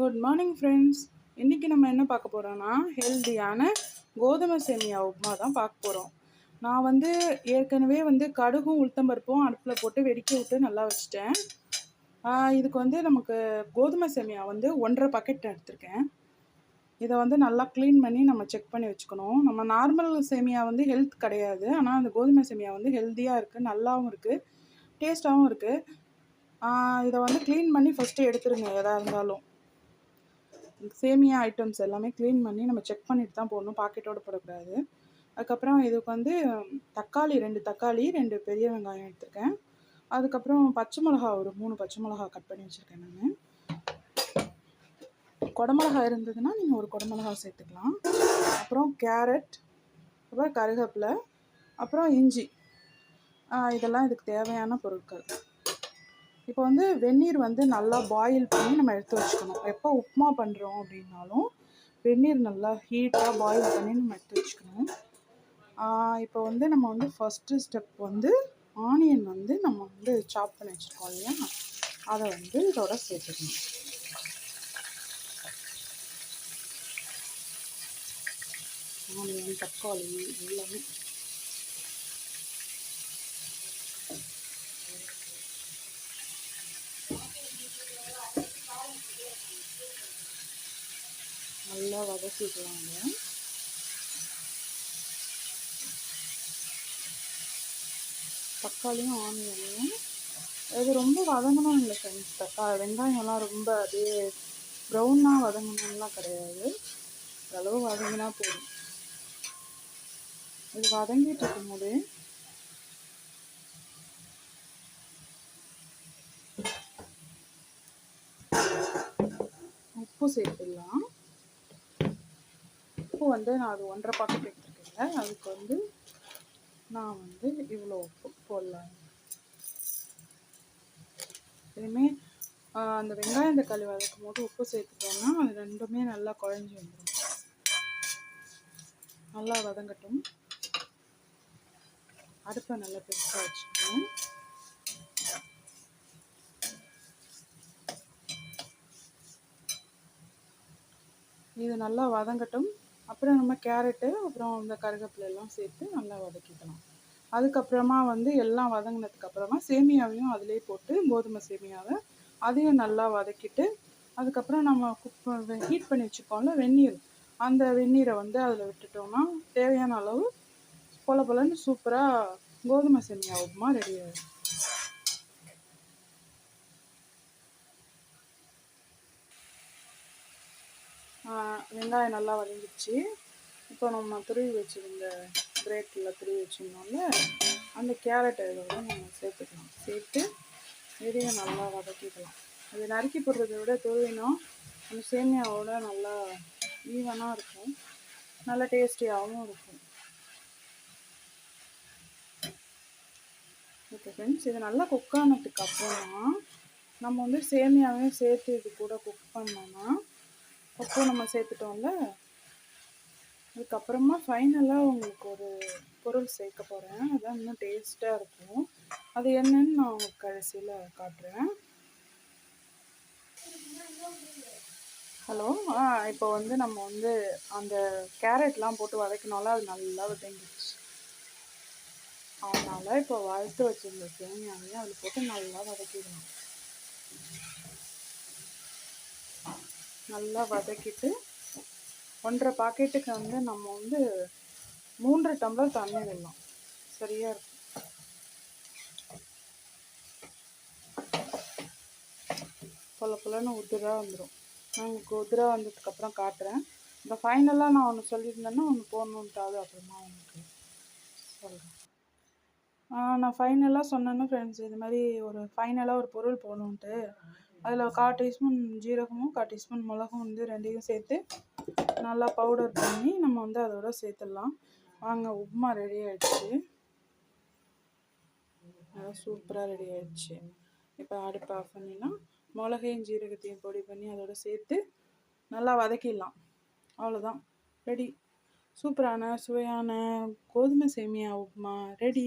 Good morning friends இன்றைக்கி நம்ம என்ன பார்க்க போகிறோன்னா ஹெல்தியான கோதுமை சேமியா உப்புமா தான் பார்க்க போகிறோம் நான் வந்து ஏற்கனவே வந்து கடுகும் உளுத்தம்பருப்பும் அடுப்பில் போட்டு வெடிக்க விட்டு நல்லா வச்சுட்டேன். இதுக்கு வந்து நமக்கு கோதுமை சேமியா வந்து ஒன்றரை பக்கெட் எடுத்திருக்கேன். இதை வந்து நல்லா க்ளீன் பண்ணி நம்ம செக் பண்ணி வச்சுக்கணும். நம்ம நார்மல் சேமியா வந்து ஹெல்த் கிடையாது. ஆனால் அந்த கோதுமை சேமியா வந்து ஹெல்த்தியாக இருக்குது நல்லாவும் இருக்குது டேஸ்ட்டாகவும் இருக்குது இதை வந்து க்ளீன் பண்ணி ஃபஸ்ட்டு எடுத்துருங்க எதாக இருந்தாலும். சேமியா ஐட்டம்ஸ் எல்லாமே க்ளீன் பண்ணி நம்ம செக் பண்ணிட்டு தான் போடணும். பாக்கெட்டோடு போடக்கூடாது. அதுக்கப்புறம் இதுக்கு வந்து தக்காளி ரெண்டு தக்காளி ரெண்டு பெரிய வெங்காயம் எடுத்திருக்கேன். அதுக்கப்புறம் பச்சை மிளகா ஒரு மூணு பச்சை மிளகா கட் பண்ணி வச்சுருக்கேன் நான். குடமிளகா இருந்ததுன்னா நீங்கள் ஒரு குடமிளகா சேர்த்துக்கலாம். அப்புறம் கேரட் அப்புறம் கருவேப்பிலை அப்புறம் இஞ்சி. இதெல்லாம் இதுக்கு தேவையான பொருட்கள். இப்போ வந்து வெந்நீர் வந்து நல்லா பாயில் பண்ணி நம்ம எடுத்து வச்சுக்கணும். எப்போ உப்புமா பண்ணுறோம் அப்படின்னாலும் வெந்நீர் நல்லா ஹீட்டாக பாயில் பண்ணி நம்ம எடுத்து வச்சுக்கணும். இப்போ வந்து நம்ம வந்து ஃபஸ்ட்டு ஸ்டெப் வந்து ஆனியன் வந்து நம்ம வந்து சாப் பண்ணி வச்சுருக்கோம் இல்லையா? அதை வந்து இதோட சேர்த்துக்கணும். ஆனியன் தக்காளி எல்லாமே. நல்லா வதக்கிக்கலாங்க. தக்காளியும் ஆனியனையும் இது ரொம்ப வதங்கணும் இல்லை ஃப்ரெண்ட்ஸ் தக்காளி வெங்காயம்லாம் ரொம்ப அப்படியே ப்ரௌனாக வதங்கணும்லாம் கிடையாது. ஓரளவு வதங்கினா போதும். இது வதங்கிட்டு இருக்கும்போதே உப்பு சேர்த்துடலாம். உப்பு வந்து நான் அது ஒன்றரை பாக்கெட் எடுத்துருக்கேங்க. அதுக்கு வந்து நான் வந்து இவ்வளோ உப்பு போடலாம். இனிமேல் அந்த வெங்காயம் தக்காளி வதக்கும் போது உப்பு சேர்த்துட்டோம்னா அது ரெண்டுமே நல்லா குழஞ்சி வந்துடும் நல்லா வதங்கட்டும். அடுப்பை நல்லா பெருசாக வச்சுக்கணும். இது நல்லா வதங்கட்டும். அப்புறம் நம்ம கேரட்டு அப்புறம் இந்த கருவேப்பிலை எல்லாம் சேர்த்து நல்லா வதக்கிக்கலாம். அதுக்கப்புறமா வந்து எல்லாம் வதங்கினதுக்கப்புறமா சேமியாவையும் அதிலே போட்டு கோதுமை சேமியாவை அதையும் நல்லா வதக்கிட்டு அதுக்கப்புறம் நம்ம குக் ஹீட் பண்ணி வச்சுக்கோம்ல வெந்நீர். அந்த வெந்நீரை வந்து அதில் விட்டுட்டோம்னா தேவையான அளவு பொல பொலன்னு சூப்பராக கோதுமை சேமியா உப்புமா ரெடி ஆகிடும் வெங்காயம் நல்லா வதங்கிடுச்சு. இப்போ நம்ம துருவி வச்சுருந்த கிரேட்டில் துருவி வச்சுருந்தோம்ல அந்த கேரட் இதோட நம்ம சேர்த்துக்கலாம். சேர்த்து இதையும் நல்லா வதக்கிக்கலாம். அது நறுக்கி போடுறத விட துருவினோம். அந்த சேமியாவோட நல்லா ஈவனாக இருக்கும். நல்லா டேஸ்டியாகவும் இருக்கும். ஓகே ஃப்ரெண்ட்ஸ் இது நல்லா குக் ஆனதுக்கு அப்புறமா நம்ம வந்து சேமியாவையும் சேர்த்து இது கூட குக் பண்ணோம்னா உப்பும் நம்ம சேர்த்துட்டோம்ல? அதுக்கப்புறமா ஃபைனலாக உங்களுக்கு ஒரு பொருள் சேர்க்க போகிறேன் அதான் இன்னும் டேஸ்ட்டாக இருக்கும். அது என்னன்னு நான் உங்களுக்கு கடைசியில் காட்டுறேன். ஹலோ? ஆ இப்போ வந்து நம்ம வந்து அந்த கேரட்லாம் போட்டு வதக்கினால அது நல்லா வதங்கிடுச்சு. அதனால் இப்போ வறுத்து வச்சிருந்த சேமியாவையும் அதில் போட்டு நல்லா வதக்கிடணும். நல்லா வதக்கிட்டு ஒன்றரை பாக்கெட்டுக்கு வந்து நம்ம வந்து மூன்று டம்ளர் தண்ணி விடலாம் சரியா இருக்கும். பொல பொலன்னு உதிராக வந்துடும் நான் உங்களுக்கு உதிராக வந்ததுக்கப்புறம் காட்டுறேன். இந்த ஃபைனலாக நான் ஒன்று சொல்லியிருந்தேன்னா ஒன்று போடணுன்ட்டாவது அப்புறமா உங்களுக்கு சொல்கிறேன் நான் ஃபைனலாக சொன்னேன்னா ஃப்ரெண்ட்ஸ் இது மாதிரி ஒரு ஃபைனலாக ஒரு பொருள் போடணுன்ட்டு அதில் கால் டீஸ்பூன் ஜீரகமும் கால் டீஸ்பூன் மிளகும் வந்து ரெண்டையும் சேர்த்து நல்லா பவுடர் பண்ணி நம்ம வந்து அதோட சேர்த்துடலாம். வாங்க உப்புமா ரெடி ஆகிடுச்சு நல்லா சூப்பராக ரெடி ஆகிடுச்சு இப்போ அடுப்பு ஆஃப் பண்ணினா மிளகையும் ஜீரகத்தையும் பொடி பண்ணி அதோட சேர்த்து நல்லா வதக்கிடலாம். அவ்வளோதான் ரெடி சூப்பரான சுவையான கோதுமை சேமியா உப்புமா. ரெடி